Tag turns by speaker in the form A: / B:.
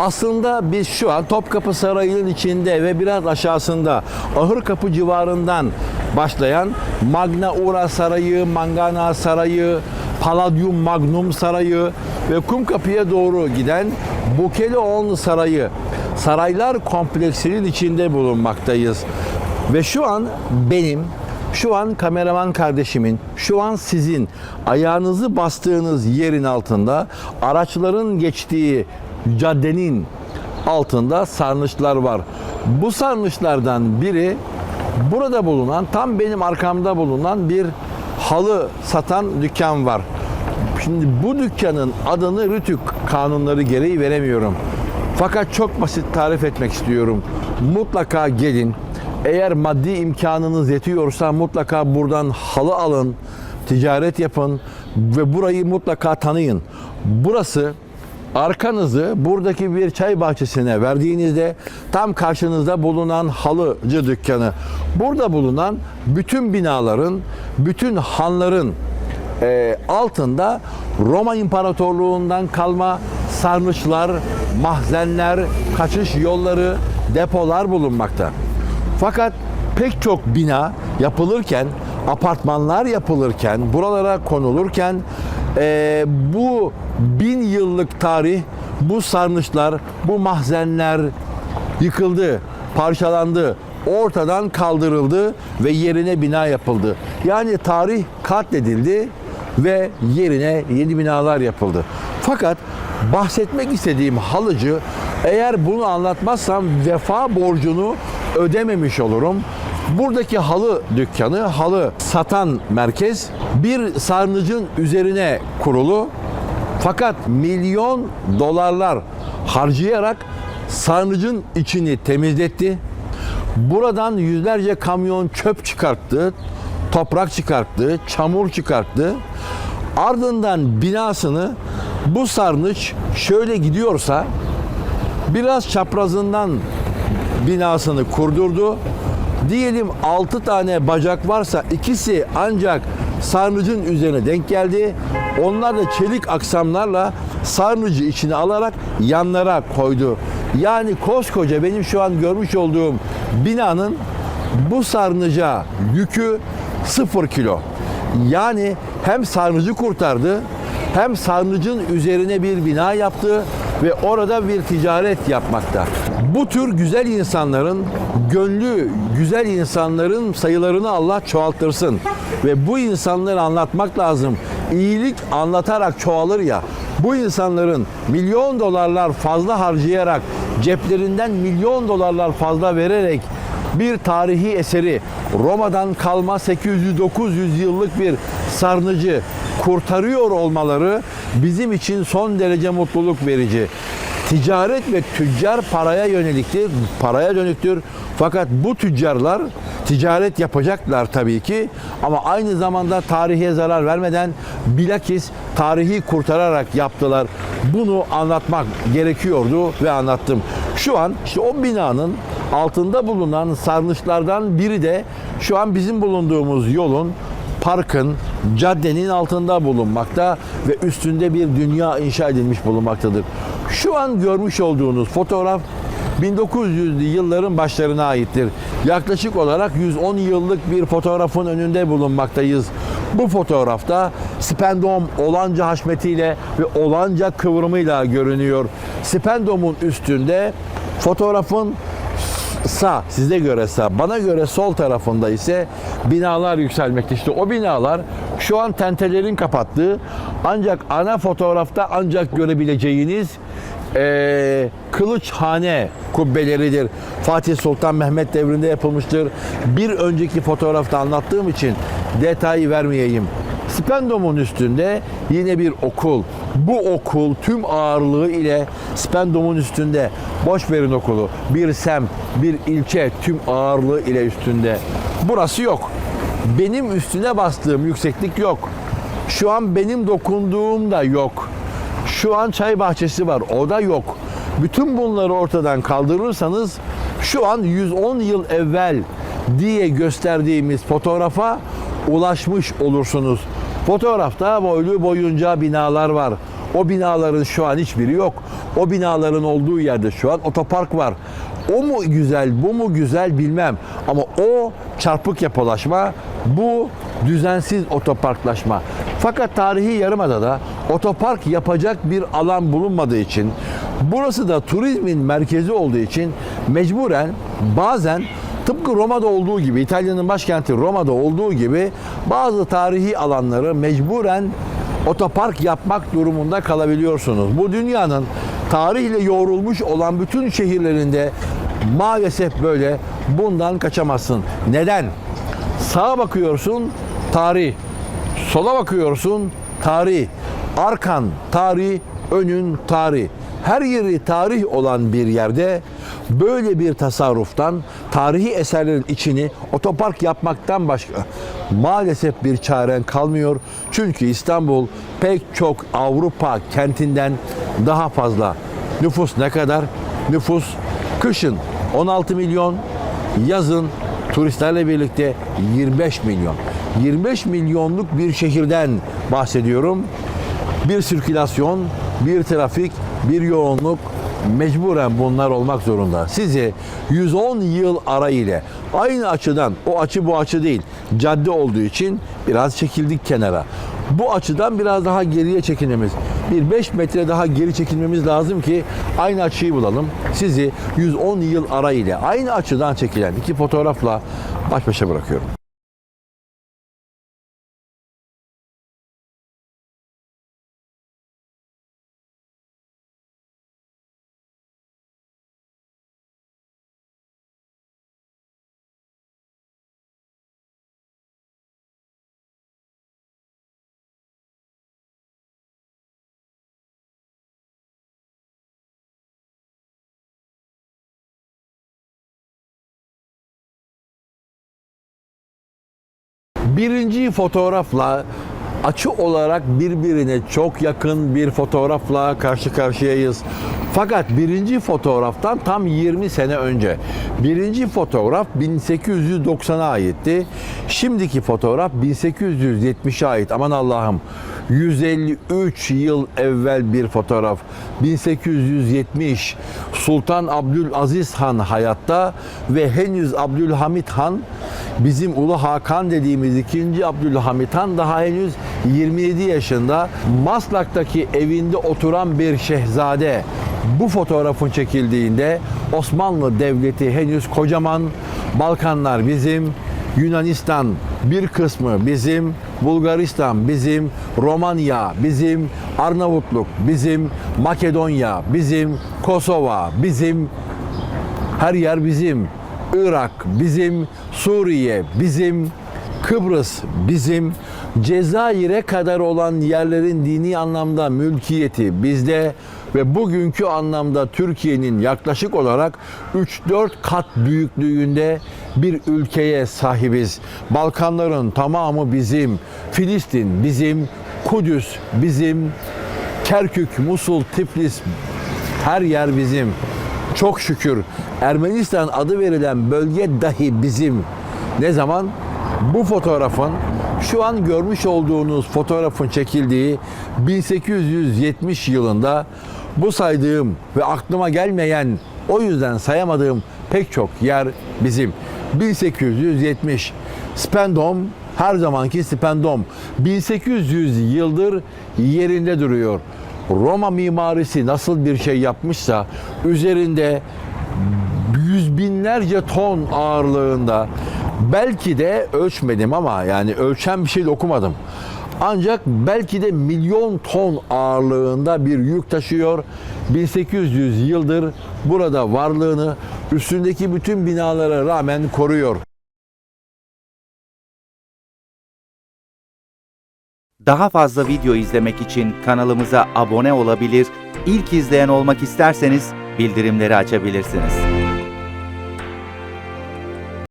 A: Aslında biz şu an Topkapı Sarayı'nın içinde ve biraz aşağısında Ahırkapı civarından başlayan Magna Ura Sarayı, Mangana Sarayı, Palladium Magnum Sarayı ve Kumkapı'ya doğru giden Bukeleon Sarayı saraylar kompleksinin içinde bulunmaktayız. Ve şu an benim, şu an kameraman kardeşimin, şu an sizin ayağınızı bastığınız yerin altında araçların geçtiği caddenin altında sarnıçlar var. Bu sarnıçlardan biri burada bulunan, tam benim arkamda bulunan bir halı satan dükkan var. Şimdi bu dükkanın adını Rütük kanunları gereği veremiyorum. Fakat çok basit tarif etmek istiyorum. Mutlaka gelin. Eğer maddi imkanınız yetiyorsa mutlaka buradan halı alın, ticaret yapın ve burayı mutlaka tanıyın. Burası arkanızı buradaki bir çay bahçesine verdiğinizde tam karşınızda bulunan halıcı dükkanı. Burada bulunan bütün binaların, bütün hanların e, altında Roma İmparatorluğundan kalma sarnıçlar, mahzenler, kaçış yolları, depolar bulunmakta. Fakat pek çok bina yapılırken, apartmanlar yapılırken, buralara konulurken e, bu bin yıllık tarih, bu sarnıçlar, bu mahzenler yıkıldı, parçalandı, ortadan kaldırıldı ve yerine bina yapıldı. Yani tarih katledildi ve yerine yeni binalar yapıldı. Fakat bahsetmek istediğim halıcı eğer bunu anlatmazsam vefa borcunu ödememiş olurum. Buradaki halı dükkanı, halı satan merkez bir sarnıcın üzerine kurulu. Fakat milyon dolarlar harcayarak sarnıcın içini temizletti. Buradan yüzlerce kamyon çöp çıkarttı, toprak çıkarttı, çamur çıkarttı. Ardından binasını bu sarnıç şöyle gidiyorsa biraz çaprazından binasını kurdurdu. Diyelim 6 tane bacak varsa ikisi ancak sarnıcın üzerine denk geldi. Onlar da çelik aksamlarla sarnıcı içine alarak yanlara koydu. Yani koskoca benim şu an görmüş olduğum binanın bu sarnıca yükü 0 kilo. Yani hem sarnıcı kurtardı hem sarnıcın üzerine bir bina yaptı ve orada bir ticaret yapmakta. Bu tür güzel insanların, gönlü güzel insanların sayılarını Allah çoğaltırsın. Ve bu insanları anlatmak lazım. İyilik anlatarak çoğalır ya. Bu insanların milyon dolarlar fazla harcayarak, ceplerinden milyon dolarlar fazla vererek bir tarihi eseri Roma'dan kalma 800-900 yıllık bir sarnıcı kurtarıyor olmaları bizim için son derece mutluluk verici. Ticaret ve tüccar paraya yöneliktir, paraya dönüktür. Fakat bu tüccarlar ticaret yapacaklar tabii ki ama aynı zamanda tarihe zarar vermeden bilakis tarihi kurtararak yaptılar. Bunu anlatmak gerekiyordu ve anlattım. Şu an işte o binanın altında bulunan sarnıçlardan biri de şu an bizim bulunduğumuz yolun parkın, caddenin altında bulunmakta ve üstünde bir dünya inşa edilmiş bulunmaktadır. Şu an görmüş olduğunuz fotoğraf 1900'lü yılların başlarına aittir. Yaklaşık olarak 110 yıllık bir fotoğrafın önünde bulunmaktayız. Bu fotoğrafta Spendom olanca haşmetiyle ve olanca kıvrımıyla görünüyor. Spendom'un üstünde fotoğrafın sağ, size göre sağ, bana göre sol tarafında ise binalar yükselmekte. İşte o binalar şu an tentelerin kapattığı ancak ana fotoğrafta ancak görebileceğiniz eee Kılıçhane kubbeleridir. Fatih Sultan Mehmet devrinde yapılmıştır. Bir önceki fotoğrafta anlattığım için detayı vermeyeyim. Spendom'un üstünde yine bir okul. Bu okul tüm ağırlığı ile Spendom'un üstünde. Boş verin okulu. Bir sem, bir ilçe tüm ağırlığı ile üstünde. Burası yok. Benim üstüne bastığım yükseklik yok. Şu an benim dokunduğum da yok. Şu an çay bahçesi var. O da yok. Bütün bunları ortadan kaldırırsanız şu an 110 yıl evvel diye gösterdiğimiz fotoğrafa ulaşmış olursunuz. Fotoğrafta boylu boyunca binalar var. O binaların şu an hiçbiri yok. O binaların olduğu yerde şu an otopark var. O mu güzel, bu mu güzel bilmem. Ama o çarpık yapılaşma, bu düzensiz otoparklaşma. Fakat tarihi yarımadada otopark yapacak bir alan bulunmadığı için, burası da turizmin merkezi olduğu için mecburen bazen tıpkı Roma'da olduğu gibi, İtalya'nın başkenti Roma'da olduğu gibi bazı tarihi alanları mecburen otopark yapmak durumunda kalabiliyorsunuz. Bu dünyanın tarihle yoğrulmuş olan bütün şehirlerinde maalesef böyle bundan kaçamazsın. Neden? Sağa bakıyorsun tarih, sola bakıyorsun tarih, arkan tarih, önün tarih. Her yeri tarih olan bir yerde böyle bir tasarruftan tarihi eserlerin içini otopark yapmaktan başka maalesef bir çaren kalmıyor. Çünkü İstanbul pek çok Avrupa kentinden daha fazla. Nüfus ne kadar? Nüfus kışın 16 milyon, yazın turistlerle birlikte 25 milyon. 25 milyonluk bir şehirden bahsediyorum. Bir sirkülasyon, bir trafik, bir yoğunluk mecburen bunlar olmak zorunda. Sizi 110 yıl ara ile aynı açıdan, o açı bu açı değil, cadde olduğu için biraz çekildik kenara. Bu açıdan biraz daha geriye çekilmemiz, bir 5 metre daha geri çekilmemiz lazım ki aynı açıyı bulalım. Sizi 110 yıl ara ile aynı açıdan çekilen iki fotoğrafla baş başa bırakıyorum. Birinci fotoğrafla açı olarak birbirine çok yakın bir fotoğrafla karşı karşıyayız. Fakat birinci fotoğraftan tam 20 sene önce. Birinci fotoğraf 1890'a aitti. Şimdiki fotoğraf 1870'e ait. Aman Allah'ım. 153 yıl evvel bir fotoğraf. 1870 Sultan Abdülaziz Han hayatta ve henüz Abdülhamit Han bizim Ulu Hakan dediğimiz 2. Abdülhamit Han daha henüz 27 yaşında Maslak'taki evinde oturan bir şehzade. Bu fotoğrafın çekildiğinde Osmanlı Devleti henüz kocaman Balkanlar bizim, Yunanistan bir kısmı bizim, Bulgaristan bizim, Romanya bizim, Arnavutluk bizim, Makedonya bizim, Kosova bizim, her yer bizim. Irak bizim, Suriye bizim, Kıbrıs bizim, Cezayir'e kadar olan yerlerin dini anlamda mülkiyeti bizde ve bugünkü anlamda Türkiye'nin yaklaşık olarak 3-4 kat büyüklüğünde bir ülkeye sahibiz. Balkanların tamamı bizim, Filistin bizim, Kudüs bizim, Kerkük, Musul, Tiflis her yer bizim. Çok şükür Ermenistan adı verilen bölge dahi bizim. Ne zaman? Bu fotoğrafın şu an görmüş olduğunuz fotoğrafın çekildiği 1870 yılında bu saydığım ve aklıma gelmeyen o yüzden sayamadığım pek çok yer bizim. 1870 Spendom her zamanki Spendom 1800 yıldır yerinde duruyor. Roma mimarisi nasıl bir şey yapmışsa üzerinde yüz binlerce ton ağırlığında belki de ölçmedim ama yani ölçen bir şey de okumadım. Ancak belki de milyon ton ağırlığında bir yük taşıyor. 1800 yıldır burada varlığını üstündeki bütün binalara rağmen koruyor.
B: Daha fazla video izlemek için kanalımıza abone olabilir, ilk izleyen olmak isterseniz bildirimleri açabilirsiniz.